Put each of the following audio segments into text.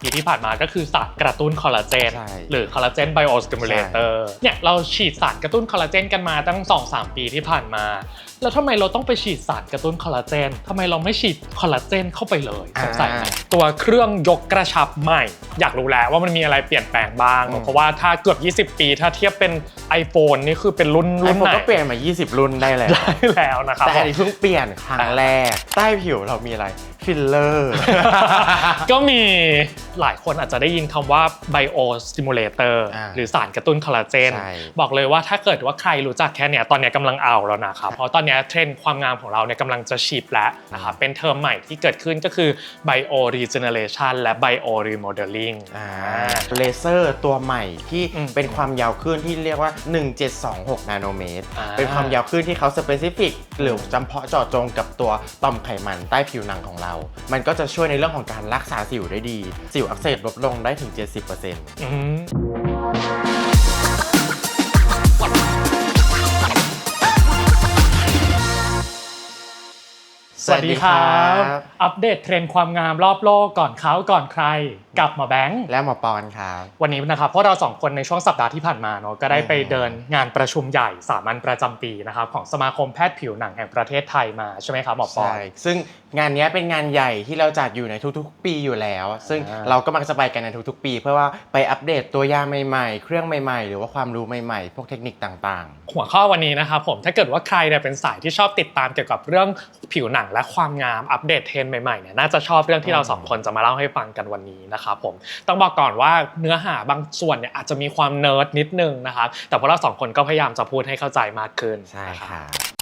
ปีที่ผ่านมาก็คือสารกระตุ้นคอลลาเจน ใช่ หรือคอลลาเจนไบโอสติมูเลเตอร์เนี่ยเราฉีดสารกระตุ้นคอลลาเจนกันมาตั้ง 2-3 ปีที่ผ่านมา แล้วทำไมเราต้องไปฉีดสารกระตุ้นคอลลาเจนทำไมเราไม่ฉีดคอลลาเจนเข้าไปเลยสงสัยไหมตัวเครื่องยกกระชับใหม่ อยากรู้แล้วว่ามันมีอะไรเปลี่ยนแปลงบ้างอืมเพราะว่าถ้าเกือบ 20 ปี ถ้าเทียบเป็น iPhone นี่คือเป็นรุ่นรุ่รุ่นนไหนก็เปลี่ยนมา 20 รุ่นได้แล้วได้แล้วนะครับแต่อันนี้เพิ่งเปลี่ยนครั้งแรก ใต้ผิวเรามีอะไรฟิลเลอร์ ก็มีหลายคนอาจจะได้ยินคำว่า bio stimulator อ่าหรือสารกระตุ้นคอลลาเจนใช่บอกเลยว่าถ้าเกิดว่าใครรู้จักแค่เนี้ยตอนเนี้ยกำลังเอาแล้วนะครับเพราะตอนเนี้ยเทรนด์ความงามของเราเนี่ยกำลังจะชิปแล้วนะครับเป็นเทอมใหม่ที่เกิดขึ้นก็คือ bio regeneration และ bio remodeling อ่าเลเซอร์ตัวใหม่ที่อืมเป็นความยาวคลื่นที่เรียกว่า 1726 นาโนเมตร อ่า เป็นความยาวคลื่นที่เขาสเปซิฟิกหรือจำเพาะเจาะจงกับตัวต่อมไขมันใต้ผิวหนังของเรา มันก็จะช่วยในเรื่องของการรักษาสิวได้ดี สิวอักเสบลดลงได้ถึง 70%อืม สวัสดีครับ อัปเดตเทรนด์ความงามรอบโลกก่อนเขาก่อนใคร กับหมอแบงค์และหมอปอนครับ วันนี้นะครับเพราะเราสองคนในช่วงสัปดาห์ที่ผ่านมาเนาะก็ได้ไปเดินงานประชุมใหญ่สามัญประจำปีนะครับของสมาคมแพทย์ผิวหนังแห่งประเทศไทยมาใช่ไหมครับหมอปอใช่นซึ่ง งานเนี้ยเป็นงานใหญ่ที่เราจัดอยู่ในทุกๆ ปีอยู่แล้ว ซึ่งอ่า เราก็มักจะไปกันในทุกๆ ปี เพื่อว่าไปอัปเดตตัวยาใหม่ๆ เครื่องใหม่ๆ หรือว่าความรู้ใหม่ๆ พวกเทคนิคต่างหัวข้อวันนี้นะครับผมถ้าเกิดว่าใครเนี่ยเป็นสายที่ชอบติดตามเกี่ยวกับเรื่องผิวหนังและความงามอัปเดตเทรนด์ใหม่ๆเนี่ยน่าจะชอบเรื่องที่เราสองคนจะมาเล่าให้ฟังกันวันนี้นะครับผมต้องบอกก่อนว่าเนื้อหาบางส่วนเนี่ยอาจจะมีความเนิร์ดนิดนึงนะครับแต่พวกเราสองคนก็พยายามจะพูดให้เข้าใจมากขึ้นๆ ใช่นะครับ ค่ะ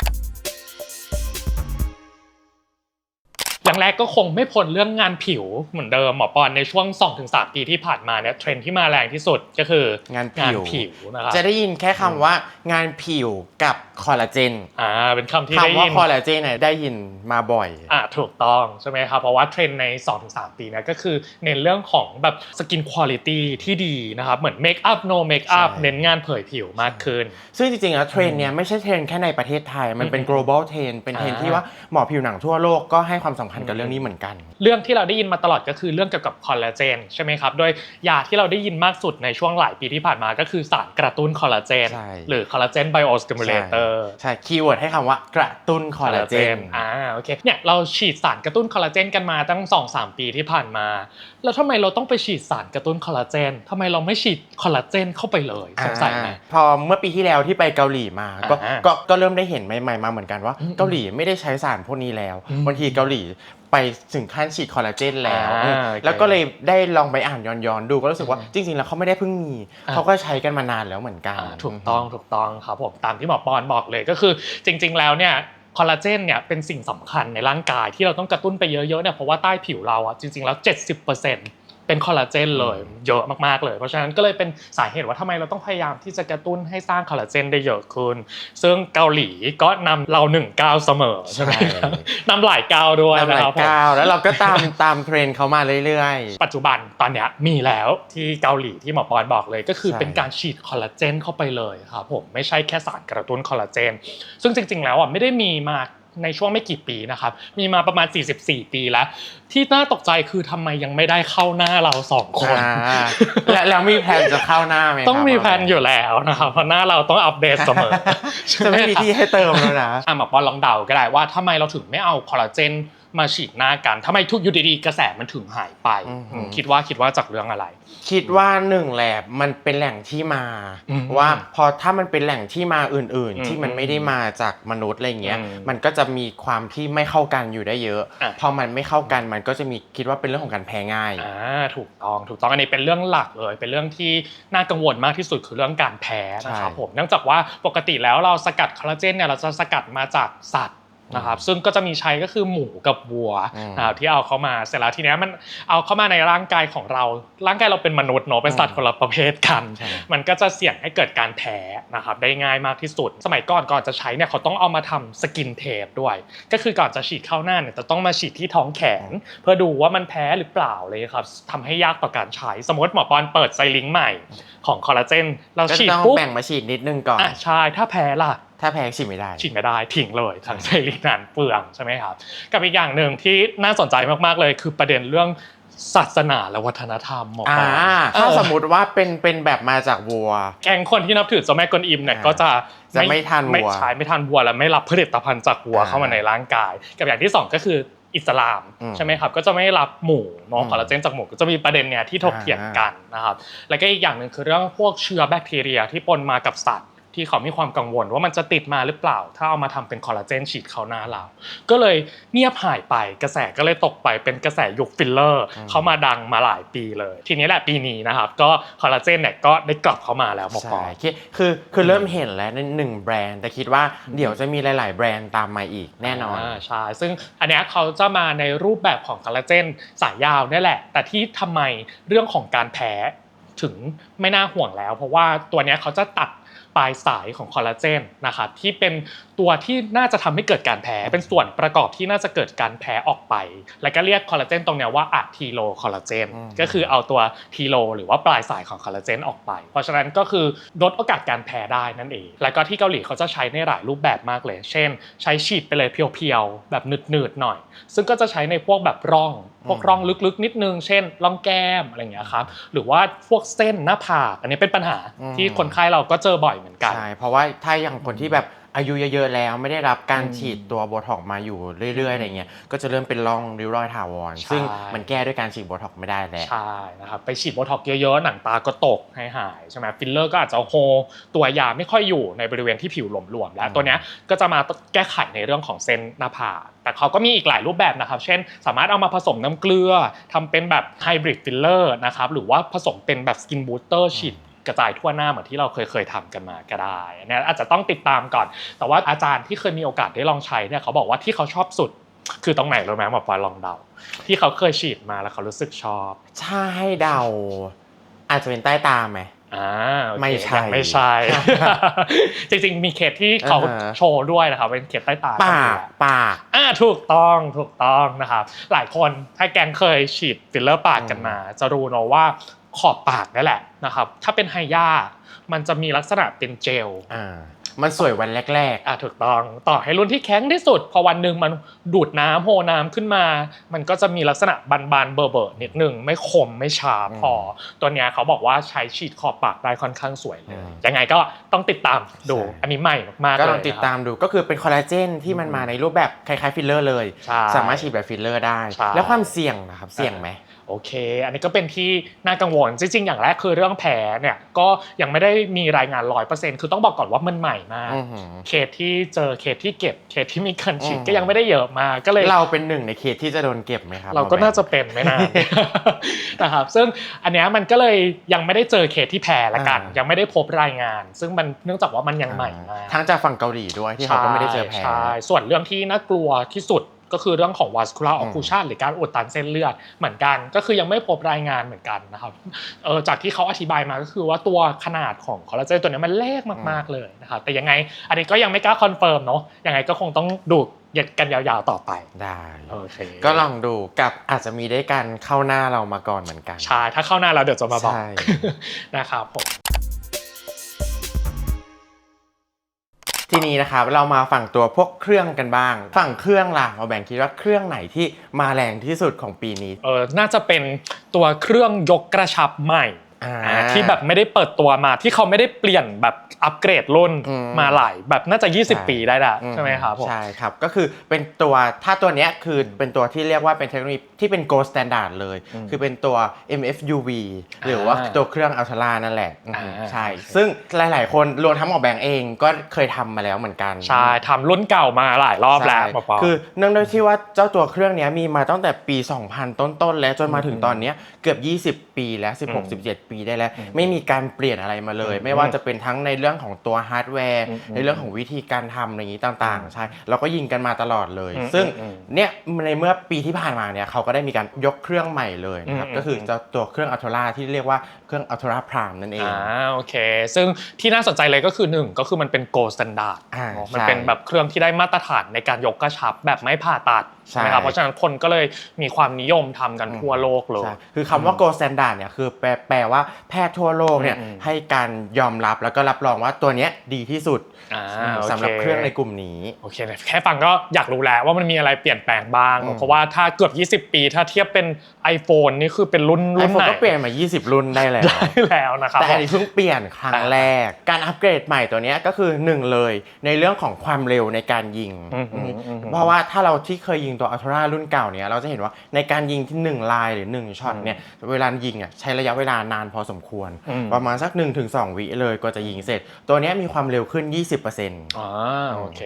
อย่างแรกก็คงไม่พ้นเรื่องงานผิวเหมือนเดิมหมอปอนในช่วง 2-3 ปีที่ผ่านมาเนี่ยเทรนด์ที่มาแรงที่สุดก็คืองานผิวงานผิวนะครับจะได้ยินแค่คำว่างานผิวกับ คอลลาเจนอ่าเป็นคำที่ได้คำว่ายินคอลลาเจนเนี่ยได้ยินมาบ่อย อ่าถูกต้องใช่ไหมครับเพราะว่าเทรนด์ใน 2-3 ปีเนี้ก็คือเน้นเรื่องของแบบสกินคุณภาพที่ดีนะครับเหมือนเมคอัพโนเมคอัพใช่ เน้นงานเผยผิวมากขึ้น ซึ่งจริงๆแล้วเทรนด์เนี้ยไม่ใช่เทรนด์แค่ในประเทศไทย มันเป็นอืม global trend เป็นเทรนด์อ่าที่ว่าหมอผิวหนังทั่วโลกก็ให้ความสำคัญกับเรื่องนี้เหมือนกัน เรื่องที่เราได้ยินมาตลอดก็คือเรื่องเกี่ยวกับคอลลาเจนใช่ไหมครับ โดยยาที่เราได้ยินมากสุดในช่วงหลายปีที่ผ่านมาก็คือสารกระตุ้นคอลลาเจนใช่หรือคอลลาเจนไบโอสติมูเลเตอร์ใช่คีย์เวิร์ดให้คำว่ากระตุ้นคอลลาเจนอ่าโอเคเนี่ยเราฉีดสารกระตุ้นคอลลาเจนกันมาตั้ง 2-3 ปีที่ผ่านมา แล้วทำไมเราต้องไปฉีดสารกระตุ้นคอลลาเจนทำไมเราไม่ฉีดคอลลาเจนเข้าไปเลยสงสัยไหมอ่าพอเมื่อปีที่แล้วที่ไปเกาหลีมาก็อ่าก็ก็เริ่มได้เห็นใหม่ๆมาเหมือนกันว่าอืมเกาหลีไม่ได้ใช้สารพวกนี้แล้วอืมบางทีเกาหลี ไปถึงขั้นฉีดคอลลาเจนแล้วอ่าอืมโอเคแล้วก็เลยได้ลองไปอ่านย้อนๆดูก็รู้สึกว่าอืมจริงๆ แล้วเขาไม่ได้เพิ่งมี อ่า เขาก็ใช้กันมานานแล้วเหมือนกันอ่าถูกต้องถูกต้องครับผมตามที่หมอปอนบอกเลยก็คือจริง ๆ แล้วเนี่ยคอลลาเจนเนี่ยเป็นสิ่งสำคัญในร่างกายที่เราต้องกระตุ้นไปเยอะๆเนี่ยเพราะว่าใต้ผิวเราอะจริงๆแล้ว 70% เป็นคอลลาเจนเลยเยอะมากๆเลย เพราะฉะนั้นก็เลยเป็นสาเหตุว่าทำไมเราต้องพยายามที่จะกระตุ้นให้สร้างคอลลาเจนได้เยอะขึ้น ซึ่งเกาหลีก็นำเราหนึ่งก้าวเสมอใช่ไหมครับนำหลายก้าวด้วยนำหนะลาคยรับผมก้าวแล้วเราก็ตามตามเทรนด์เขามาเรื่อยปัจจุบันตอนเนี้ยมีแล้วที่เกาหลีที่หมอปอนบอกเลย ก็คือใช่เป็นการฉีดคอลลาเจนเข้าไปเลยครับผมไม่ใช่แค่สารกระตุ้นคอลลาเจนซึ่งจริง ๆ แล้วอะไม่ได้มีมา ในช่วงไม่กี่ปีนะครับ มีมาประมาณ 44 ปีแล้ว ที่น่าตกใจคือทำไมยังไม่ได้เข้าหน้าเราสองๆคน อ่าแล้วแล้วมีแผนจะเข้าหน้าไหมต้องมีแพลนอยู่แล้วนะครับเพราะหน้าเราต้องอัปเดตเสมอจะไม่มีที่ให้เติมแล้วนะ อะหมอปอนลองเดาก็ได้ว่าทำไมเราถึงไม่เอาคอลลาเจน มาฉีดหน้ากันทำไมทุกอยูดีๆกระแสมันถึงหายไปอืม อืมคิดว่าคิดว่าจากเรื่องอะไร คิดว่าหนึ่งแหละมันเป็นแหล่งที่มา อืมว่าพอถ้ามันเป็นแหล่งที่มาอื่น อืมๆ ที่มันไม่ได้มาจากมนุษย์อะไรเงี้ยอืมมันก็จะมีความที่ไม่เข้ากันอยู่ได้เยอะอะ พอมันไม่เข้ากันมันก็จะมีคิดว่าเป็นเรื่องของการแพ้ง่าย อ่าถูกต้องถูกต้องอันนี้เป็นเรื่องหลักเลย เป็นเรื่องที่น่ากังวลมากที่สุดคือเรื่องการแพ้นะครับใช่ผมเนื่องจากว่าปกติแล้วเราสกัดคอลลาเจนเนี่ยเราจะสกัดมาจากสัตว์ นะครับซึ่งก็จะมีใช้ก็คือหมูกับวัวอืมนะครับที่เอาเข้ามาเสร็จแล้วทีเนี้ยมันเอาเข้ามาในร่างกายของเรา ร่างกายเราเป็นมนุษย์เนอะเป็นสัตว์คนละประเภทกันใช่มันก็จะเสี่ยงให้เกิดการแพ้นะครับได้ง่ายมากที่สุด สมัยก่อนก่อนจะใช้เนี่ยเขาต้องเอามาทำสกินเทปด้วย ก็คือก่อนจะฉีดเข้าหน้าเนี่ยจะต้องมาฉีดที่ท้องแขน เพื่อดูว่ามันแพ้หรือเปล่าเลยครับทำให้ยากต่อการใช้สมมติหมอปอนเปิดไซลิงก์ใหม่ของคอลลาเจนเราก็ฉีดต้องปุ๊บแบ่งมาฉีดนิดนึงก่อนอะใช่ถ้าแพ้ล่ะ ถ้าแพ้ฉีดไม่ได้ฉีดไม่ได้ทิ้งเลยทั้งไซลิงนานเปลืองใช่ไหมครับกับอีกอย่างหนึ่งที่น่าสนใจมากๆเลย คือประเด็นเรื่องศาสนาและวัฒนธรรมหมอปอ่าอถ้าเออสมมติว่าเป็นเป็นแบบมาจากวัว แก๊งคนที่นับถือเจ้าแม่กวนอิมเนี่ยอ่าก็จะจะไม่ทานวัวไม่ใช้ไม่ทานวัวและไม่รับผลิตภัณฑ์จากวัวอ่าเข้ามาในร่างกาย กับอย่างที่สองก็คืออิสลามอืมใช่ไหมครับก็จะไม่รับหมูเนาะอืมคอลลาเจนจากหมูก็จะมีประเด็นเนี่ยที่ถกเถียงกันนะครับแล้วก็อีกอย่างหนึ่งคือเรื่องพวกเชื้อแบคทีเรียที่ปนมากับสัตว์ ที่เขามีความกังวลว่ามันจะติดมาหรือเปล่า ถ้าเอามาทำเป็นคอลลาเจนฉีดเข้าหน้าเรา ก็เลยเงียบหายไปกระแสก็เลยตกไปเป็นกระแสยุคฟิลเลอร์อืมเขามาดังมาหลายปีเลย ทีนี้แหละปีนี้นะครับก็คอลลาเจนเนี่ยก็ได้กลับเข้ามาแล้วหมอปใช่อคือคือคือเริ่มเห็นแล้วในหนึ่งแบรนด์แต่คิดว่าเดี๋ยวจะมีหลาย ๆ แบรนด์ตามมาอีกแน่นอนาใช่ซึ่งอันเนี้ยเขาจะมาในรูปแบบของคอลลาเจนสายยาวเนี่ยแหละ แต่ที่ทำไมเรื่องของการแพ้ถึงไม่น่าห่วงแล้ว เพราะว่าตัวเนี้ยเขาจะตัด ปลายสายของคอลลาเจนนะครับที่เป็น ตัวที่น่าจะทำให้เกิดการแพ้เป็นส่วนประกอบที่น่าจะเกิดการแพ้ออกไป แล้วก็เรียกคอลลาเจนตรงเนี้ยว่าอะทีโลคอลลาเจนอืมก็คือเอาตัวทีโลหรือว่าปลายสายของคอลลาเจนออกไป เพราะฉะนั้นก็คือลดโอกาสการแพ้ได้นั่นเอง แล้วก็ที่เกาหลีเขาจะใช้ในหลายรูปแบบมากเลย เช่น ใช้ฉีดไปเลยเพียวๆแบบหนืดๆหน่อย ซึ่งก็จะใช้ในพวกแบบร่องพวกร่องลึกๆ นิดนึง เช่นร่องแก้มอะไรอย่างเงี้ยครับ หรือว่าพวกเส้นหน้าผาก อันนี้เป็นปัญหาอืมที่คนไข้เราก็เจอบ่อยเหมือนกัน ใช่ เพราะว่าถ้าอย่างคนที่แบบ อายุเยอะๆแล้วไม่ได้รับการอืมฉีดตัวโบท็อกซ์มาอยู่เรื่อยๆอะไรเงี้ยก็จะเริ่มเป็นร่องริ้วรอยถาวรใช่ซึ่งมันแก้ด้วยการฉีดโบท็อกซ์ไม่ได้แล้วใช่นะครับไปฉีดโบท็อกซ์เยอะๆหนังตาก็ตกให้หายใช่ไหมฟิลเลอร์ก็อาจจะโฮตัวยาไม่ค่อยอยู่ในบริเวณที่ผิวหลวมๆแล้อืวมตัวเนี้ยก็จะมาแก้ไขในเรื่องของเส้นหน้าผากแต่เขาก็มีอีกหลายรูปแบบนะครับ เช่น สามารถเอามาผสมน้ำเกลือทำเป็นแบบไฮบริดฟิลเลอร์นะครับหรือว่าผสมเป็นแบบสกินบูสเตอร์ฉีด กระจายทั่วหน้าเหมือนที่เราเคยเคยๆทำกันมาก็ได้อันเนี้ยอาจจะต้องติดตามก่อน แต่ว่าอาจารย์ที่เคยมีโอกาสได้ลองใช้เนี่ยเขาบอกว่าที่เขาชอบสุดคือตรงไหนรู้ไหมหมอปลาลองเดา ที่เขาเคยฉีดมาแล้วเขารู้สึกชอบถ้าให้เดา อาจจะเป็นใต้ตาไหมอ่าโอเคไม่ใช่ยังไม่ใช่ จริงๆ มีเคสที่เขาอ่าฮะโชว์ด้วยนะครับเป็นเคสใต้ตาปากปากอ่าถูกต้องถูกต้องนะครับหลายคนถ้าแกงเคยฉีดฟิลเลอร์ปากกันมา จะรู้เนอะว่า ขอบปากนั่นแหละนะครับ ถ้าเป็นไฮย่ามันจะมีลักษณะเป็นเจลอ่ามันสวยวันแรกอะถูกต้อง ต่อให้รุ่นที่แข็งที่สุด พอวันหนึ่งมันดูดน้ำโฮน้ำขึ้นมา มันก็จะมีลักษณะบานๆเบอร์เบอร์นิดหนึ่งไม่คมไม่ชาพออตัวเนี้ยเขาบอกว่าใช้ฉีดขอบปากได้ค่อนข้างสวยเลยอืมยังไงก็ต้องติดตามดูใช่อันนี้ใหม่มากๆๆก็เลยลองติดตามดู ก็คือเป็นคอลลาเจนที่มันมาในรูปแบบคล้ายๆฟิลเลอร์เลยใช่สามารถฉีดแบบฟิลเลอร์ได้ใช่แล้วความเสี่ยงนะครับ เสี่ยงไหม โอเค อันนี้ก็เป็นที่น่ากังวล จริงๆ อย่างแรกคือเรื่องแผลเนี่ยก็ยังไม่ได้มีรายงานร้อยเปอร์เซ็นต์คือต้องบอกก่อนว่ามันใหม่มากอื้อหือเคสที่เจอเคสที่เก็บเคสที่มีการฉีดอืมก็ยังไม่ได้เยอะมากก็เลยเราเป็นหนึ่งในเคสที่จะโดนเก็บไหมครับ เราก็หมอแบงค์น่าจะเป็นไม่นานนะครับซึ่งอันเนี้ยมันก็เลยยังไม่ได้เจอเคสที่แพ้ละกันอ่ายัยังไม่ได้พบรายงาน ซึ่งมันเนื่องจากว่ามันยังใหม่มากทั้งจากฝั่งเกาหลีด้วยที่เขาก็ไม่ได้เจอแพ้ใช่ส่วนเรื่องที่น่ากลัวที่สุด ก็คือเรื่องของ vascular อืม occlusion หรือการอุดตันเส้นเลือดเหมือนกัน ก็คือยังไม่พบรายงานเหมือนกันนะครับเออจากที่เขาอธิบายมาก็คือว่าตัวขนาดของคอลลาเจนตัวเนี้ยมันเล็กมากๆเลยนะครับแต่ยังไงอันนี้ก็ยังไม่กล้าคอนเฟิร์มเนาะยังไงก็คงต้องดูกันยาวๆต่อไปได้โอเคก็ลองดูกับอาจจะมีได้การเข้าหน้าเรามาก่อนเหมือนกัน ใช่ ถ้าเข้าหน้าเราเดี๋ยวจะมาบอกใช่นะครับผม ทีนี้นะครับเรามาฝั่งตัวพวกเครื่องกันบ้าง ฝั่งเครื่องล่ะเราแบ่งคิดว่าเครื่องไหนที่มาแรงที่สุดของปีนี้ เออน่าจะเป็นตัวเครื่องยกกระชับใหม่ ที่แบบไม่ได้เปิดตัวมาที่เขาไม่ได้เปลี่ยนแบบอัปเกรดรุ่นอืมมาหลายแบบน่าจะใช่20 ปีได้ละอืใช่ไหมครับผมใช่ครับ ก็คือเป็นตัวถ้าตัวเนี้ยคือเป็นตัวที่เรียกว่าเป็นเทคโนโลยีที่เป็น gold standard เลยอืมคือเป็นตัว MFUV หรือว่าอ่าตัวเครื่องอัลตรานั่นแหละอ่าอืมใช่โอเคซึ่งหลาย ๆ คนรวมทั้งหมอแบงค์เองก็เคยทำมาแล้วเหมือนกัน ใช่ทำรุ่นเก่ามาหลายรอบแล้วใช่ปอปอคือเนื่องด้วยที่ว่าเจ้าตัวเครื่องเนี้ยมีมาตั้งแต่ปี 2000 ต้น ๆ แล้วจนมาถึงอืมตอนเนี้ยเกือบ 20 ปีแล้วอืม16 17 ปีได้แล้วอืมไม่มีการเปลี่ยนอะไรมาเลยอืมไม่ว่าจะเป็นทั้งในเรื่องของตัวฮาร์ดแวร์อืมในเรื่องของวิธีการทำอะไรอย่างนี้ต่างๆ ใช่เราก็ยิงกันมาตลอดเลยอืมซึ่งอืมเนี่ยในเมื่อปีที่ผ่านมาเนี่ยเขาก็ได้มีการยกเครื่องใหม่เลยนะครับอืมก็คือเจ้าตัวเครื่องอัลตราที่เรียกว่าเครื่องอัลตราพรามนั่นเองอ่าโอเค ซึ่งที่น่าสนใจเลยก็คือหนึ่งก็คือมันเป็น gold standard อ่าเนอะมันใช่เป็นแบบเครื่องที่ได้มาตรฐานในการยกกระชับแบบไม่ผ่าตัด ใช่ไหมครับเพราะฉะนั้นคนก็เลยมีความนิยมทำกันทั่วโลกเลยใช่คือคำว่า gold standard เนี่ยคือแปลแปลว่าแพทย์ทั่วโลกเนี่ยอืมให้การยอมรับแล้วก็รับรองว่าตัวเนี้ยดีที่สุดอ่าสำหรับโเครื่องในกลุ่มนี้โอเคแค่ฟังก็อยากรู้แล้วว่ามันมีอะไรเปลี่ยนแปลงบ้างอืมเพราะว่าถ้าเกือบ 20 ปี ถ้าเทียบเป็น iPhone นี่คือเป็นรุ่นไอรุ่นโฟนไหนก็เปลี่ยนมา 20 รุ่นได้แล้วได้แล้วนะครับแต่อันนี้เพิ่งเปลี่ยนครั้งอ่าแรก การอัปเกรดใหม่ตัวเนี้ยก็คือหนึ่งเลยในเรื่องของความเร็วในการยิงอืมอืมอืมเพราะว่าถ้าเราที่เคยยิงตัวอัลตร้ารุ่นเก่าเนี้ยเราจะเห็นว่าในการยิงที่ 1 ลายหรือ 1ช็อตเนี่ยเวลายิงอะใช้ระยะเวลานานพอสมควรอืมประมาณสัก 1-2 วิเลยก็จะยิงเสร็จ ตัวเนี้ยมีความเร็วขึ้น 20%อ่าโอเค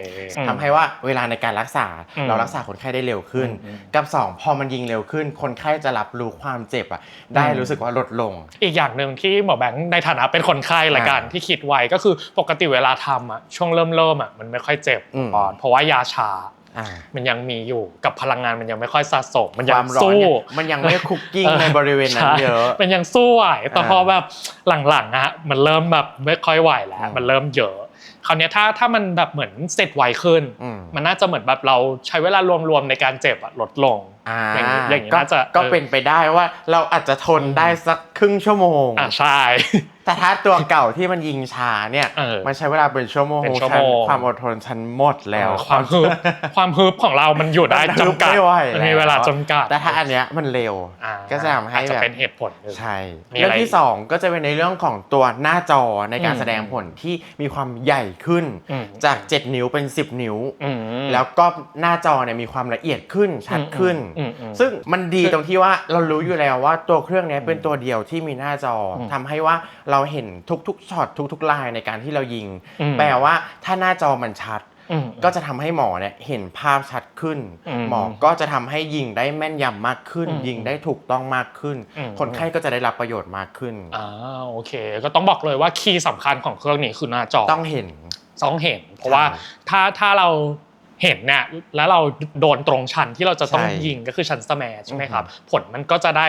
ทำให้ว่าเวลาในการรักษาอืมเรารักษาคนไข้ได้เร็วขึ้นอืมกับ 2 พอมันยิงเร็วขึ้น คนไข้จะรับรู้ความเจ็บอะได้อืมรู้สึกว่าลดลง อีกอย่างหนึ่งที่หมอแบงค์ในฐานะเป็นคนไข้ละกันอ่าที่คิดไว้ก็คือปกติเวลาทำอะช่วงเริ่มเริ่มๆอะมันไม่ค่อยเจ็บอืมก่อนเพราะว่ายาชาอ่า มันยังมีอยู่กับพลังงานมันยังไม่ค่อยสะสมมันคยังวามร้อนสู้เนี่ยมันยังไม่คุกกิ้งในบริเวณนั้นใช่เยอะมันยังสู้ไหวแต่อ่าพอแบบหลังๆอะมันเริ่มแบบไม่ค่อยไหวแล้วอืมมันเริ่มเยอะคราวเนี้ยถ้าถ้ามันแบบเหมือนเสร็จไวขึ้นอืมมันน่าจะเหมือนแบบเราใช้เวลารวมๆในการเจ็บอะลดลงอ่าอย่างนี้อย่างนี้ก็น่าจะก็เออเป็นไปได้ว่าเราอาจจะทนได้สักครึ่งชั่วโมงอ่าใช่แต่ถ้าตัวเก่าที่มันยิงช้าเนี่ย เออมันใช้เวลาเป็นชั่วโมงเป็นชั่วฉันโมงความอดทนฉันหมดแล้วความฮึบความฮึบของเรามันอยู่ได้มันฮึบจำกัดไม่ไหวมันมีเวลาจำกัดแต่ถ้าอันเนี้ยมันเร็ว อ่าก็จะทำให้อาจจะแบบ เป็นเหตุผลหนึ่ง ใช่มีอะไรเรื่องที่ 2 ก็จะเป็นในเรื่องของตัวหน้าจอในการอืม แสดงผลที่มีความใหญ่ขึ้น อืมจาก 7 นิ้วเป็น 10 นิ้ว อืม แล้วก็หน้าจอเนี่ยมีความละเอียดขึ้นชัดขึ้น อืมอืมซึ่งมันดีตรงที่ว่าเรารู้อยู่แล้วว่าตัวเครื่องเนี้ยเป็นตัวเดียวที่มีหน้าจออมทำให้ว่าเราเห็นทุกๆช็อตทุกๆลายในการที่เรายิงอืมแปลว่าถ้าหน้าจอมันชัดอืมก็จะทำให้หมอเนี่ยเห็นภาพชัดขึ้นอืมหมอก็จะทำให้ยิงได้แม่นยำมากขึ้นอืมยิงได้ถูกต้องมากขึ้นอืมคนไข้ก็จะได้รับประโยชน์มากขึ้นอ่าโอเค ก็ต้องบอกเลยว่าคีย์สำคัญของเครื่องนี้คือหน้าจอต้องเห็นต้องเห็น เพราะว่าใช่ถ้าถ้าเราเห็นเนี่ยแล้วเราโดนตรงชั้นที่เราจะต้องใช่ยิงก็คือชั้นสแมชใช่ไหมครับอือฮึผลมันก็จะได้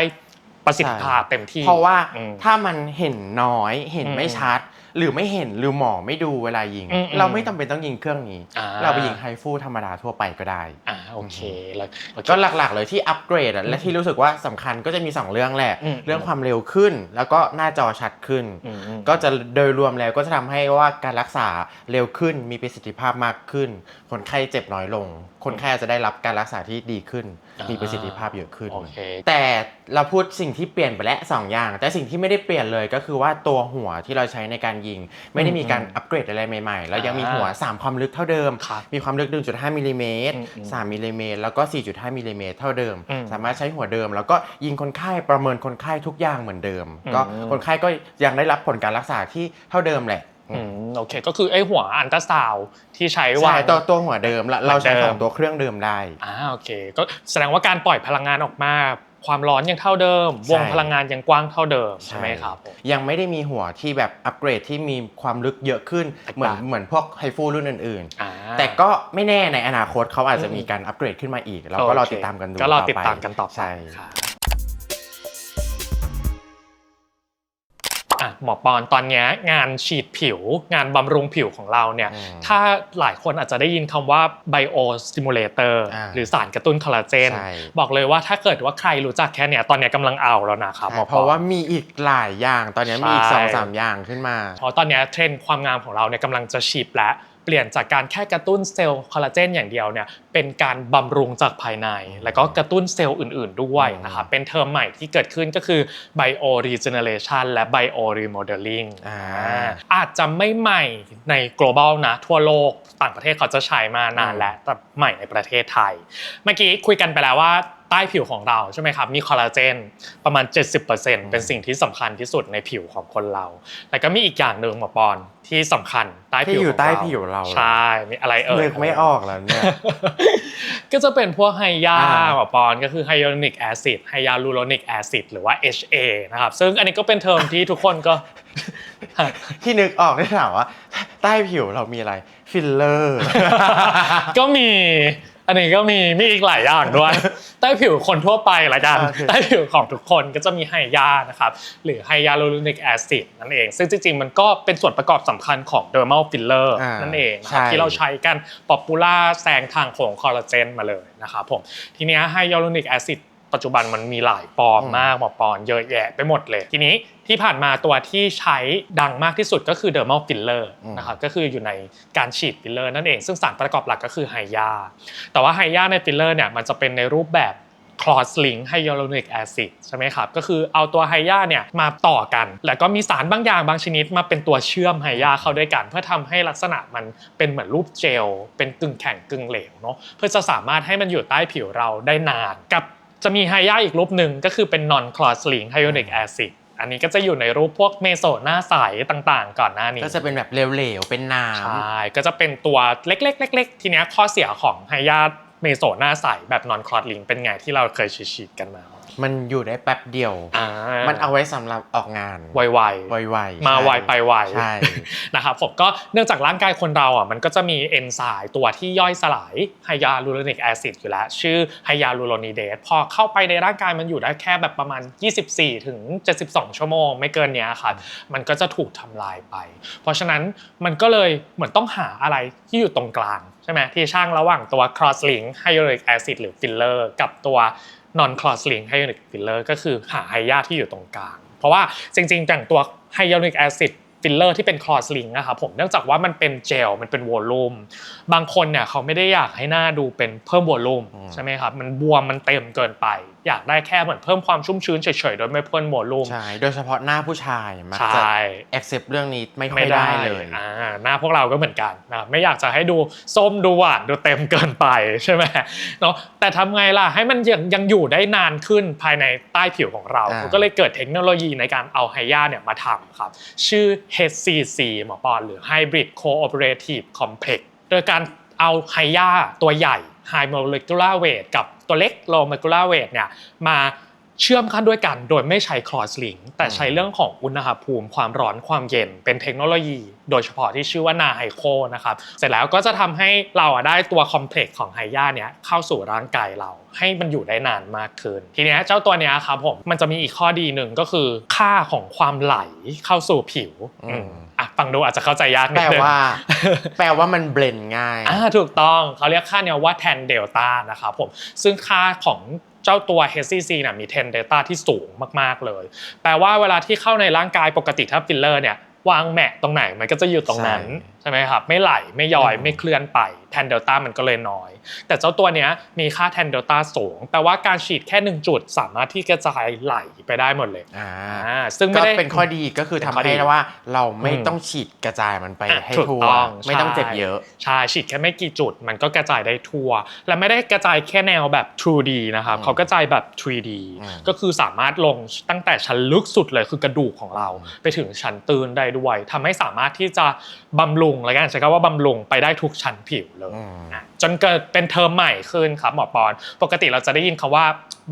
ประสิทธิภาพเต็มที่เพราะว่าอืมถ้ามันเห็นน้อยเห็นอืมไม่ชัด หรือไม่เห็นหรือหมอไม่ดูเวลายิงอืมอืมเราไม่จำเป็นต้องยิงเครื่องนี้อ่าเราไปยิงไฮฟูธรรมดาทั่วไปก็ได้อ่าโอเคแล้วโอเคก็หลักๆเลยที่อัปเกรดอะและที่รู้สึกว่าสำคัญก็จะมี 2 เรื่องแหละอืมเรื่องความเร็วขึ้น แล้วก็หน้าจอชัดขึ้นอืมอืมก็จะโดยรวมแล้วก็จะทำให้ว่าการรักษาเร็วขึ้นมีประสิทธิภาพมากขึ้น คนไข้เจ็บน้อยลง คนไข้จะได้รับการรักษาที่ดีขึ้นอ่ามีมีประสิทธิภาพเยอะขึ้นโอเคแต่เราพูดสิ่งที่เปลี่ยนไปแล้วสองอย่าง แต่สิ่งที่ไม่ได้เปลี่ยนเลยก็คือว่าตัวหัวที่เราใช้ในการยิง ไม่ได้มีการอัปเกรดอะไรใหม่ๆ แล้วยังมีหัว 3 ความลึกเท่าเดิมครับมีความลึก 1.5มิลลิเมตรอืมอืม3มิลลิเมตรแล้วก็ 4.5มิลลิเมตรเท่าเดิมอืมสามารถใช้หัวเดิม แล้วก็ยิงคนไข้ประเมินคนไข้ทุกอย่างเหมือนเดิมอืมก็คนไข้ก็ยังได้รับผลการรักษาที่เท่าเดิมแหละ อืมโอเค ก็คือไอ้หัวอันตราซาวด์ที่ใช้วาใช่งตัวตัวหัวเดิมละเราใช้เหมือนเดิขมองตัวเครื่องเดิมได้อ่าโอเค ก็แสดงว่าการปล่อยพลังงานออกมา ความร้อนยังเท่าเดิม วงใช่พลังงานยังกว้างเท่าเดิมใช่ไหมครับผมยังไม่ได้มีหัวที่แบบอัปเกรดที่มีความลึกเยอะขึ้นแตกเหมือนต่างเหมือนพวกไฮฟูรุ่นอื่นอ่าๆแต่ก็ไม่แน่ในอนาคตเขาอาจจะมีการอัปเกรดขึ้นมาอีก เราก็รอโคติดตามกันดูก็รอต่อไปติดตามกันต่อไป อะหมอปอนตอนเนี้ยงานฉีดผิว งานบำรุงผิวของเราเนี่ยอืมถ้าหลายคนอาจจะได้ยินคำว่า bio stimulator อ่าหรือสารกระตุ้นคอลลาเจนใช่บอกเลยว่าถ้าเกิดว่าใครรู้จักแค่เนี้ยตอนเนี้ยกำลังเอาแล้วนะครับหมอปอนเพราะว่ามีอีกหลายอย่างตอนนี้มีอีกใช่สองสามอย่างขึ้นมาเพราะตอนเนี้ยเทรนด์ความงามของเราเนี่ยกำลังจะฉีดและ เปลี่ยนจากการแค่กระตุ้นเซลล์คอลลาเจนอย่างเดียวเนี่ยเป็นการบำรุงจากภายใน แล้วก็กระตุ้นเซลล์อื่น ๆ ด้วยนะครับเป็นเทอมใหม่ที่เกิดขึ้นก็คือ bio regeneration และ bio remodeling อ่าอ่าอาจจะไม่ใหม่ใน global นะทั่วโลกต่างประเทศเขาจะใช้มานานแล้วแต่ใหม่ในประเทศไทย เมื่อกี้คุยกันไปแล้วว่าใต้ผิวของเราใช่ไหมครับ มีคอลลาเจนประมาณ 70%เป็นสิ่งที่สำคัญที่สุดในผิวของคนเราแล้วก็มีอีกอย่างหนึ่งหมอปอนที่สำคัญใต้ผิวที่อยู่ขงใต้ผิวเราใช่มีอะไรเอ่ยนึกไม่ออกแล้วเนี่ยก็จะเป็นพวกไฮยาอ่าหมอปอนก็คือไฮยาลูรอนิกแอซิดไฮยาลูโรนิกแอซิดหรือว่า HA นะครับซึ่งอันนี้ก็เป็นเทอมที่ทุกคนก็ที่นึกออกได้ถามว่า ใต้ผิวเรามีอะไรฟิลเลอร์ ก็มี อันนี้ก็มีมีอีกหลายอย่างด้วย ใต้ผิวคนทั่วไปละกัน โอเค ใต้ผิวของทุกคนก็จะมีไฮยานะครับ หรือไฮยาลูโรนิกแอซิดนั่นเอง ซึ่งจริงๆ มันก็เป็นส่วนประกอบสำคัญของเดอร์มัลฟิลเลอร์อ่านั่นเองนะครับใช่ ที่เราใช้กันป๊อปปูล่าแซงทางของคอลลาเจนมาเลยนะครับผม ทีเนี้ไฮยาลูโรนิกแอซิดปัจจุบันมันมีหลายปอมมากหมอปอนเยอะแยะไปหมดเลย ทีนี้ ที่ผ่านมาตัวที่ใช้ดังมากที่สุดก็คือเดอร์มัลฟิลเลอร์นะครับก็คืออยู่ในการฉีดฟิลเลอร์นั่นเองซึ่งสารประกอบหลักก็คือไฮยา แต่ว่าไฮยาในฟิลเลอร์เนี่ยมันจะเป็นในรูปแบบคลอสลิงไฮยาลูรอนิกแอซิดใช่ไหมครับ ก็คือเอาตัวไฮยาเนี่ยมาต่อกัน แล้วก็มีสารบางอย่างบางชนิดมาเป็นตัวเชื่อมไฮยาเข้าด้วยกัน เพื่อทำให้ลักษณะมันเป็นเหมือนรูปเจล เป็นกึ่งแข็งกึ่งเหลวเนาะเพื่อจะสามารถให้มันอยู่ใต้ผิวเราได้นาน กับจะมีไฮยาอีกรูปหนึ่งก็คือเป็น non cross-link hyaluronic acid อัน นี้ก็จะอยู่ในรูปพวกเมโซหน้าใสต่างๆ ก่อนหน้านี้ ก็จะเป็นแบบเหลวๆ เป็นน้ใช่ก็จะเป็นตัวเล็กๆเล็กๆทีเนี้ยข้อเสียของไฮยาเมโซหน้าใสแบบนอนคลอดลิงเป็นไงที่เราเคยฉีดๆกันมาำ มันอยู่ได้แป๊บเดียว อ่ามันเอาไว้สำหรับออกงานไวไวๆๆมาไวไปไว ใช่ นะครับผมก็เนื่องจากร่างกายคนเราอะมันก็จะมีเอนไซม์ตัวที่ย่อยสลายไฮยาลูโรนิกแอซิดอยู่แล้ว ชื่อไฮยาลูโรนีเดสพอเข้าไปในร่างกายมันอยู่ได้แค่แบบประมาณ 24 ถึง 72 ชั่วโมง ไม่เกินเนี้ยครับมันก็จะถูกทำลายไป เพราะฉะนั้นมันก็เลยเหมือนต้องหาอะไรที่อยู่ตรงกลาง ใช่ไหมที่ช่างระหว่างตัว cross link hyaluronic acid หรือ filler กับตัว non cross link hyaluronic filler ก็คือหาไฮยาที่อยู่ตรงกลาง เพราะว่าจริงๆอย่างตัว hyaluronic acid ฟิลเลอร์ที่เป็น cross link นะครับผมเนื่องจากว่ามันเป็นเจลมันเป็นวอลลุ่มบางคนเนี่ยเขาไม่ได้อยากให้หน้าดูเป็นเพิ่มวอลลุ่มอืมใช่ไหมครับมันบวมมันเต็มเกินไป อยากได้แค่เหมือนเพิ่มความชุ่มชื้นเฉยๆ โดยไม่เพิ่มวอลลุ่มใช่ โดยเฉพาะหน้าผู้ชายมักใชจะ่ accept เรื่องนี้ไม่ค่อไม่ยได้ได้เลยอ่าหน้าพวกเราก็เหมือนกันนะครับไม่อยากจะให้ดูส้มดูหวานดูเต็มเกินไปใช่ไหมเนาะแต่ทำไงล่ะให้มันยังยังอยู่ได้นานขึ้นภายในใต้ผิวของเราอ่าเขาก็เลยเกิดเทคโนโลยีในการเอาไฮยาเนี่ยมาทำครับ ชื่อ HCC หมอปอนหรือ Hybrid Cooperative Complex โดยการ เอาไฮยาตัวใหญ่ High Molecular Weight กับตัวเล็ก Low Molecular Weight เนี่ยมา เชื่อมกันด้วยกันโดยไม่ใช้ cross link แต่ใช้เรื่องของอุณหภูมิความร้อนความเย็น เป็นเทคโนโลยี โดยเฉพาะที่ชื่อว่านาไฮโคนะครับเสร็จแล้วก็จะทำให้เราอะได้ตัวคอมเพล็กซ์ของไฮยาเนี่ยเข้าสู่ร่างกายเรา ให้มันอยู่ได้นานมากขึ้น ทีเนี้ยเจ้าตัวเนี้ยครับผมมันจะมีอีกข้อดีหนึ่งก็คือค่าของความไหลเข้าสู่ผิวอืมอืมอะฟังดูอาจจะเข้าใจยากนิแปดลนึงว่า แปลว่ามันเบลนง่ายอ่าถูกต้องเขาเรียกค่าเนี้ยว่าแทนเดลต้านะครับผมซึ่งค่าของ เจ้าตัว HCC เนี่ยมี 10 Data ที่สูงมากๆเลย แปลว่าเวลาที่เข้าในร่างกายปกติถ้าฟิลเลอร์เนี่ยวางแมะตรงไหนมันก็จะอยู่ตรงนั้นใช่ ใช่ไหมครับไม่ไหลไม่ย่อยอืมไม่เคลื่อนไปแทนเดลต้ามันก็เลยน้อย แต่เจ้าตัวเนี้ยมีค่าแทนเดลต้าสูงแปลว่าการฉีดแค่หนึ่งจุดสามารถที่กระจายไหลไปได้หมดเลยอ่าอ่าซึ่งไม่ก็ได้เป็นข้อดีก็คือเป็นทำข้อดีให้ว่าเราไม่อืมต้องฉีดกระจายมันไปอะให้ถูกทั่วต้องไม่ต้องใช่เจ็บเยอะใช่ฉีดแค่ไม่กี่จุดมันก็กระจายได้ทั่ว และไม่ได้กระจายแค่แนวแบบ 2D นะครับอืมเขากระจายแบบ 3D อืมก็คือสามารถลงตั้งแต่ชั้นลึกสุดเลยคือกระดูกของเราอืมไปถึงชั้นตื้นได้ด้วยทำให้สามารถที่จะบำรุงและกันใช้คำว่าบำรุงไปได้ทุกชั้นผิวเลยอืมอะจนเกิดเป็นเทอมใหม่ขึ้นครับหมอปอน ปกติเราจะได้ยินคำว่า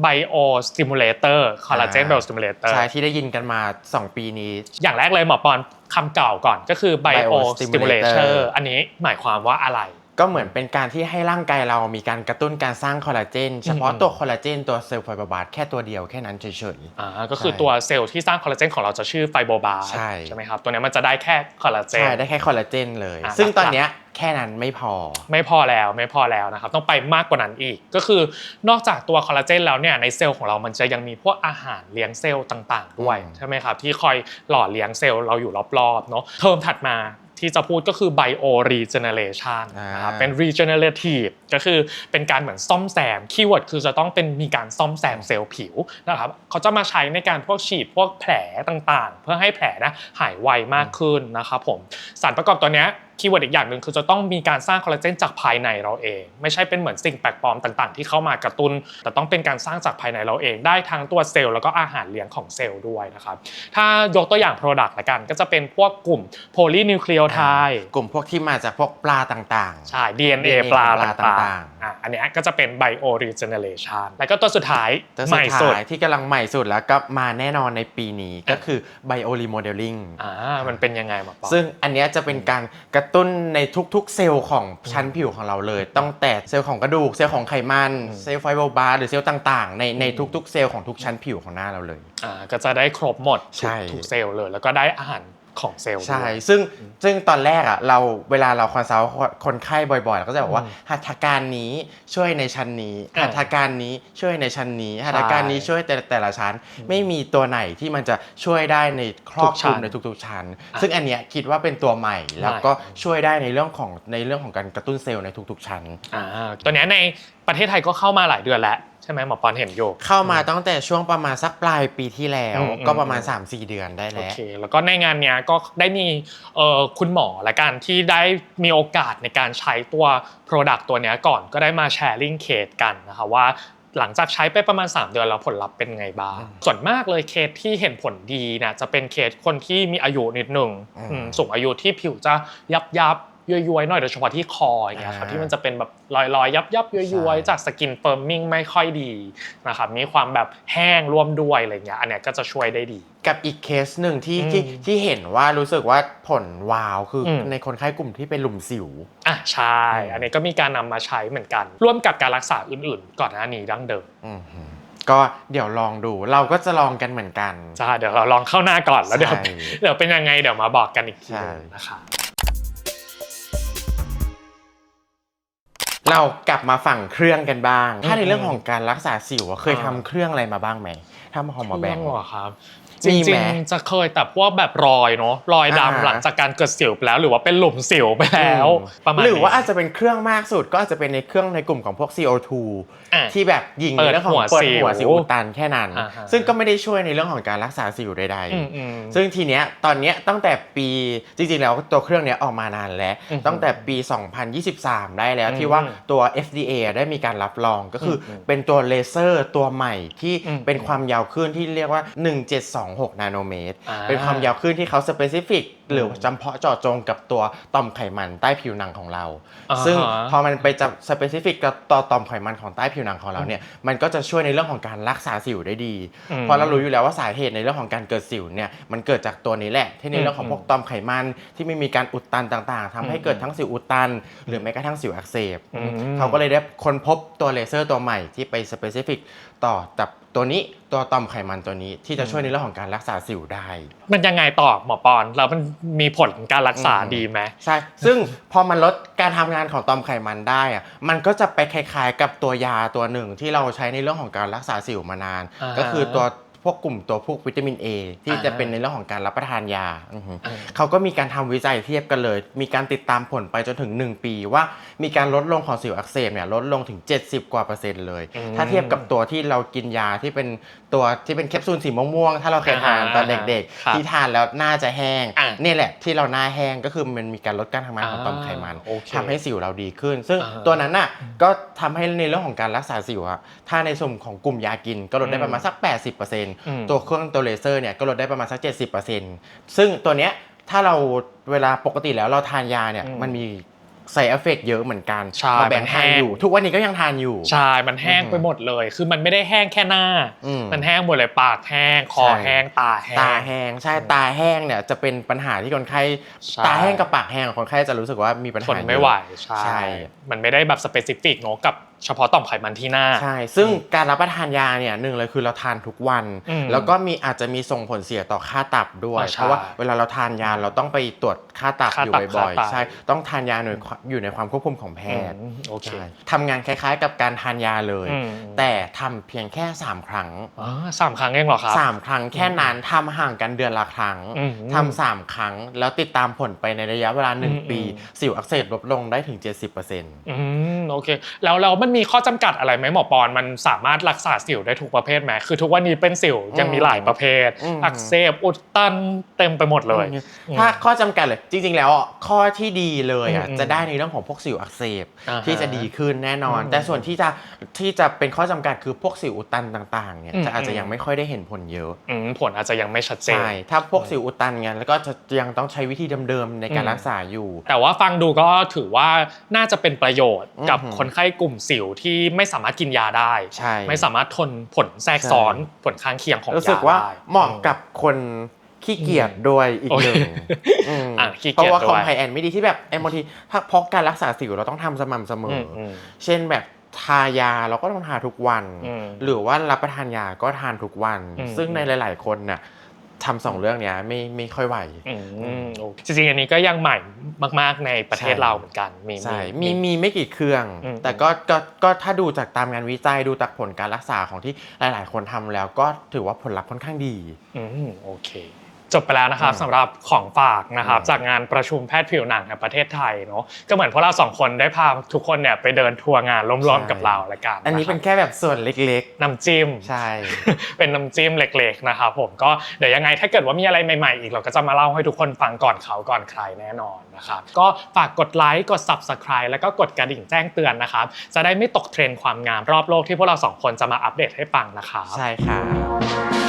bio stimulator collagen อ่า bio stimulator ใช่ที่ได้ยินกันมา 2 ปีนี้ อย่างแรกเลยหมอปอนคำเก่าก่อนก็คือ bio Bio stimulator stimulator อันนี้หมายความว่าอะไร ก็เหมือนเป็นการที่ให้ร่างกายเรามีการกระตุ้นการสร้างคอลลาเจนเฉพาะอืมตัวคอลลาเจนตัวเซลล์ไฟเบอร์บาร์แค่ตัวเดียวแค่นั้นเฉยอ่าก็คือใช่ตัวเซลล์ที่สร้างคอลลาเจนของเราจะชื่อไฟโบบาร์ใช่ใช่ไหมครับตัวเนี้ยมันจะได้แค่คอลลาๆเจใช่นได้แค่คอลลาเจนเลยอะซึ่งหลักๆตอนเนี้ยแค่นั้นไม่พอ ไม่พอแล้วไม่พอแล้วนะครับต้องไปมากกว่านั้นอีก ก็คือนอกจากตัวคอลลาเจนแล้วเนี่ยในเซลล์ของเรามันจะยังมีพวกอาหารเลี้ยงเซลล์ต่าง ๆ ด้วยอืมใช่ไหมครับที่คอยหล่อเลี้ยงเซลล์เราอยู่รอบๆเนาะเทอมถัดมา ที่จะพูดก็คือ bio regeneration นะครับเป็น regenerative ก็คือเป็นการเหมือนซ่อมแซมคีย์เวิร์ดคือจะต้องเป็นมีการซ่อมแซมเซลล์ผิวนะครับเขาจะมาใช้ในการพวกฉีดพวกแผลต่างๆ เพื่อให้แผลนะหายไวมากขึ้นนะครับผมสารประกอบตัวเนี้ยคีย์เวิร์ดอีกอย่างหนึ่งคือจะต้องมีการสร้างคอลลาเจนจากภายในเราเอง ไม่ใช่เป็นเหมือนสิ่งแปลกปลอมต่างๆ ที่เข้ามากระตุ้น แต่ต้องเป็นการสร้างจากภายในเราเอง ได้ทั้งตัวเซลล์แล้วก็อาหารเลี้ยงของเซลล์ด้วยนะครับถ้ายกตัวอย่าง Product ละกันก็จะเป็นพวกกลุ่ม polynucleotide กลุ่มพวกที่มาจากพวกปลาต่างๆ ใช่ DNA ปลาต่างๆ อะอันเนี้ยก็จะเป็น bio regeneration แล้วก็ตัวสุดท้ายแต่ใหสุม่ดสุดท้ายที่กำลังใหม่สุดแล้วก็มาแน่นอนในปีนี้ก็คือ bio remodeling อ่ามันเป็นยังไงหมอปอ ซึ่งอันเนี้ยจะเป็นการกระตุ้นในทุกๆ เซลล์ของชั้นผิวของเราเลย ตั้งแต่เซลล์ของกระดูก เซลล์ของไขมันอืมเซลล์ไฟโบบาร์หรือเซลล์ต่างๆ ในในทุกๆ เซลล์ของทุกชั้นผิวของหน้าเราเลย อ่าก็จะได้ครบหมดทุใช่กทุกเซลล์เลย แล้วก็ได้อาหาร ของเซลล์ใช่ด้วยซึ่งซึ่งตอนแรกอะเราเวลาเราคอนซัลท์คนไข้บ่อยๆเราก็จะบอกว่าอืมหัตถการนี้ช่วยในชั้นนี้อ่าหัตถการนี้ช่วยในชั้นนี้หัตถการนี้ช่วยแต่แต่ละชั้น ไม่มีตัวไหนที่มันจะช่วยได้ในครอบคลุมในทุกๆชั้นอะซึ่งอันเนี้ยคิดว่าเป็นตัวใหม่ แล้วใหม่ก็ช่วยได้ในเรื่องของในเรื่องของการกระตุ้นเซลล์ในทุกๆชั้นอ่าตัวเนี้ยในประเทศไทยก็เข้ามาหลายเดือนแล้วใช่ไหมหมอปอนเห็นอยู่เข้ามาตั้งแต่ช่วงประมาณสักปลายปีที่แล้วอืมก็ประมาณอืม3-4 เดือนได้โอแล้วเคแล้วก็ในงานเนี้ยก็ได้มีเอ่อคุณหมอและกันที่ได้มีโอกาสในการใช้ตัว Product ตัวเนี้ยก่อนก็ได้มาแชร์ลิงเคสกันนะคะว่าหลังจากใช้ไปประมาณ 3 เดือนแล้วผลลัพธ์เป็นไงบ้างอืมส่วนมากเลยเคสที่เห็นผลดีเนี่ยจะเป็นเคสคนที่มีอายุนิดหนึ่งอืมอืมสูงอายุที่ผิวจะยับยับ ย้อยๆหน่อยโดยเฉพาะที่คออย่างเงี้ยครับอ่าที่มันจะเป็นแบบลอยๆ ยับยับย้อยใช่ๆจากสกินเฟิร์มมิ่งไม่ค่อยดีนะครับมีความแบบแห้งร่วมด้วยอะไรเงี้ยอันเนี้ยก็จะช่วยได้ดี กับอีกเคสหนึ่งที่อืมที่ที่เห็นว่ารู้สึกว่าผลว้าวคืออมในคนไข้กลุ่มที่เป็นหลุมสิวอะใช่อืมอันนี้ก็มีการนำมาใช้เหมือนกัน ร่วมกับการรักษาอื่นๆ ก่อนหน้านี้ดั้งเดิมอือหือก็เดี๋ยวลองดูเราก็จะลองกันเหมือนกันจ้าเดี๋ยวเราลองเข้าหน้าก่อนแล้วเดี๋ยวใช่เดี๋ยวเป็นยังไงเดี๋ยวมาบอกกันอีกทีใช่นึงนะคะ เรากลับมาฝั่งเครื่องกันบ้าง ถ้าในอืมเรื่องของการรักษาสิวอะเคยอ่าทำเครื่องอะไรมาบ้างไหมถ้ามาของหมอแบงค์ เรื่องเหรอครับ จมีริไหมงๆจะเคยแต่พวกแบบรอยเนาะรอยอ่าดำหลังจากการเกิดสิวไปแล้ว หรือว่าเป็นหลุมสิวไปแล้วอืมประมาณหรือว่านี้อาจจะเป็นเครื่องมากสุดก็อาจจะเป็นในเครื่องในกลุ่มของพวก CO2 อะ ที่แบบยิงเปิในดเรื่องของหัวเปิดสิวหัวสิวอุดตันแค่นั้น อ่าฮะ ซึ่งก็ไม่ได้ช่วยในเรื่องของการรักษาสิวใดอืมๆอืมซึ่งทีเนี้ยตอนเนี้ยตั้งแต่ปีจริงๆแล้วตัวเครื่องเนี้ยออกมานานแล้ว อือหือตั้งแต่ปี 2023 ได้แล้วอืมที่ว่าตัว FDA ได้มีการรับรองก็คืออมเป็นตัวเลเซอร์ตัวใหม่ที่อืม เป็นความยาวคลื่นที่เรียกว่า1726 นาโนเมตรอ่าเป็นความยาวคลื่นที่เขาสเปซิฟิก หรือจำเพาะเจาะจงกับตัวต่อมไขมันใต้ผิวหนังของเรา อ่าฮะ ซึ่งพอมันไปจับสเปซิฟิกกับต่อต่อมไขมันของใต้ผิวหนังของเราเนี่ยมันก็จะช่วยในเรื่องของการรักษาสิวได้ดีอืมเพราะเรารู้อยู่แล้วว่าสาเหตุในเรื่องของการเกิดสิวเนี่ยมันเกิดจากตัวนี้แหละ ที่ในเรื่องของอืมพวกต่อมไขมันที่ไม่มีการอุดตันต่างๆทำให้เกิดทั้งสิวอุดตัน หรือแม้กระทั่งสิวอักเสบอืม เขาก็เลยได้ค้นพบตัวเลเซอร์ตัวใหม่ที่ไปสเปซิฟิกต่อกับตัวนี้ตัวต่อมไขมันตัวนี้ที่จะช่วยในเรื่องของการรักษาสิวได้ มันยังไงต่อหมอปอนแล้วมันมีผลการรักษาอืมดีไหมใช่ ซึ่งพอมันลดการทำงานของต่อมไขมันได้อะมันก็จะไปคล้ายๆกับตัวยาตัวหนึ่งที่เราใช้ในเรื่องของการรักษาสิวมานานอ่าฮะก็คือตัว พวกกลุ่มตัวพวกวิตามิน A ที่อ่าจะเป็นในเรื่องของการรับประทานยาอือหืออ่าเขาก็มีการทำวิจัยเทียบกันเลย มีการติดตามผลไปจนถึง 1 ปีว่ามีการลดลงของสิวอักเสบเนี่ยลดลงถึง 70 กว่าเปอร์เซ็นต์เลยอืมถ้าเทียบกับตัวที่เรากินยาที่เป็นตัวที่เป็นแคปซูลสีม่วงๆถ้าเราเคยทานตอนเด็กครับๆที่ทานแล้วหน้าจะแห้งอะเนี่ยแหละที่เราหน้าแห้งก็คือมันมีการลดการทำงานของต่อมไขมันอ่าโอเคทำให้สิวเราดีขึ้น ซึ่งอ่าตัวนั้นน่ะก็ทำให้ในเรื่องของการรักษาสิวอะถ้าในส่วนของกลุ่มยากินก็ลดได้ประมาณสัก 80%ตัวเครื่องตัวเลเซอร์เนี่ยก็ลดได้ประมาณสัก 70%ซึ่งตัวเนี้ยถ้าเราเวลาปกติแล้วเราทานยาเนี่ยอืมมันมีไซเอฟเฟกเยอะเหมือนกันใช่มาแบ่งมันทานแห้งอยู่ ทุกวันนี้ก็ยังทานอยู่ ใช่ มันแห้งอืมไปหมดเลย คือมันไม่ได้แห้งแค่หน้าอืมมันแห้งหมดเลยปากแห้ง คอใช่แห้ง ตาแห้ง ตาแห้ง ใช่ ตาแห้งเนี่ยจะเป็นปัญหาที่คนไข้ใช่ตาแห้งกับปากแห้งคนไข้จะรู้สึกว่ามีปัญทหานเยอะไม่ไหวใช่ใช่ มันไม่ได้แบบสเปซิฟิกเนอะกับ เฉพาะต่อมไขมันที่หน้า ใช่ ซึ่งการรับประทานยาเนี่ยหนึ่งเลยคือเราทานทุกวัน อืมแล้วก็มีอาจจะมีส่งผลเสียต่อค่าตับด้วย อ่าใช่เพราะว่าเวลาเราทานยาเราต้องไปตรวจค่าตับค่าอยู่ตับบ่อยค่าไตๆใช่ ต้องทานยาอยู่ในอยู่ในความควบคุมของแพทย์อืมโอเค ใช่ทำงานคล้ายๆ กับการทานยาเลย อืม แต่ทำเพียงแค่ 3 ครั้ง อ๋อสามครั้งเองเหรอครับสามครั้งแค่นั้นทำห่างกันเดือนละครั้งอืมทำสามครั้ง แล้วติดตามผลไปในระยะเวลาหนึ่งอืมปีอืมสิวอักเสบลดลงได้ถึง 70%อืมโอเค แล้วแล้วมันมันมีข้อจำกัดอะไรไหมหมอปอนมันสามารถรักษาสิวได้ทุกประเภทไหมคือทุกวันนี้เป็นสิวยังมีหลายประเภทอืมอักเสบอุดตันเต็มไปหมดเลย ถ้าข้อจำกัดเลย จริง ๆ แล้วอะข้อที่ดีเลยอะอืมจะได้ในเรื่องของพวกสิวอักเสบอ่าฮะที่จะดีขึ้นแน่นอนอืมแต่ส่วนที่จะที่จะเป็นข้อจำกัดคือพวกสิวอุดตันต่างๆเนี่ยอืมจะอาจจะยังไม่ค่อยได้เห็นผลเยอะอืมผลอาจจะยังไม่ชัดเจนใช่ถ้าพวกสิวอุดตันเนี่ยแล้วก็จะยังต้องใช้วิธีเดิมๆในการอืมรักษาอยู่ แต่ว่าฟังดูก็ถือว่าน่าจะเป็นประโยชน์อืมกับคนไข้กลุ่มสิวที่ไม่สามารถกินยาได้ ใช่ ไม่สามารถทนผลแทรกซ้อนใช่ผลข้างเคียงของยารู้สึกว่าได้เหมาะกับคนขี้เกียจด้วยอีกหนึ่งโอเคอืมอะขี้เกียจเพราะว่าด้วยคอมไฮแอนไม่ดีที่แบบไอ้บางทีถ้าเพราะการรักษาสิวเราต้องทำสม่ำเสมอือมออืมเช่นแบบทายาเราก็ต้องทาทุกวันอืมหรือว่ารับประทานยาก็ทานทุกวันอืมซึ่งในหลาย ๆ คนน่ะ ทำสองเรื่องเนี้ยไม่ไม่ค่อยไหวอืมโอเคจริงๆอันนี้ก็ยังใหม่มากๆในประเทศใช่เราเหมือนกันมีใช่มีมีไม่กี่เครื่องอืมแต่ก็ก็ก็ถ้าดูจากตามงานวิจัยดูจากผลการรักษาของที่หลาย ๆ คนทำแล้วก็ถือว่าผลลัพธ์ค่อนข้างดีอืมโอเค จบไปแล้วนะครับอืมสำหรับของฝากนะครับอืมจากงานประชุมแพทย์ผิวหนังแห่งประเทศไทยเนาะก็เหมือนพวกเราสองคนได้พาทุกคนเนี่ยไปเดินทัวร์งานร่วมๆกับเราละกันอันนี้ะครับเป็นแค่แบบส่วนเล็กน้ำจิ้ม ๆ ใช่ เป็นน้ำจิ้มเล็กๆนะครับผมก็เดี๋ยวยังไงถ้าเกิดว่ามีอะไรใหม่ๆอีกเราก็จะมาเล่าให้ทุกคนฟังก่อนเขาก่อนใครแน่นอนนะครับก็ฝากกดไลค์กด Subscribe แล้วก็กดกระดิ่งแจ้งเตือนนะครับ จะได้ไม่ตกเทรนด์ความงามรอบโลกที่พวกเราสองคนจะมาอัปเดตให้ฟังนะครับ ใช่ค่ะ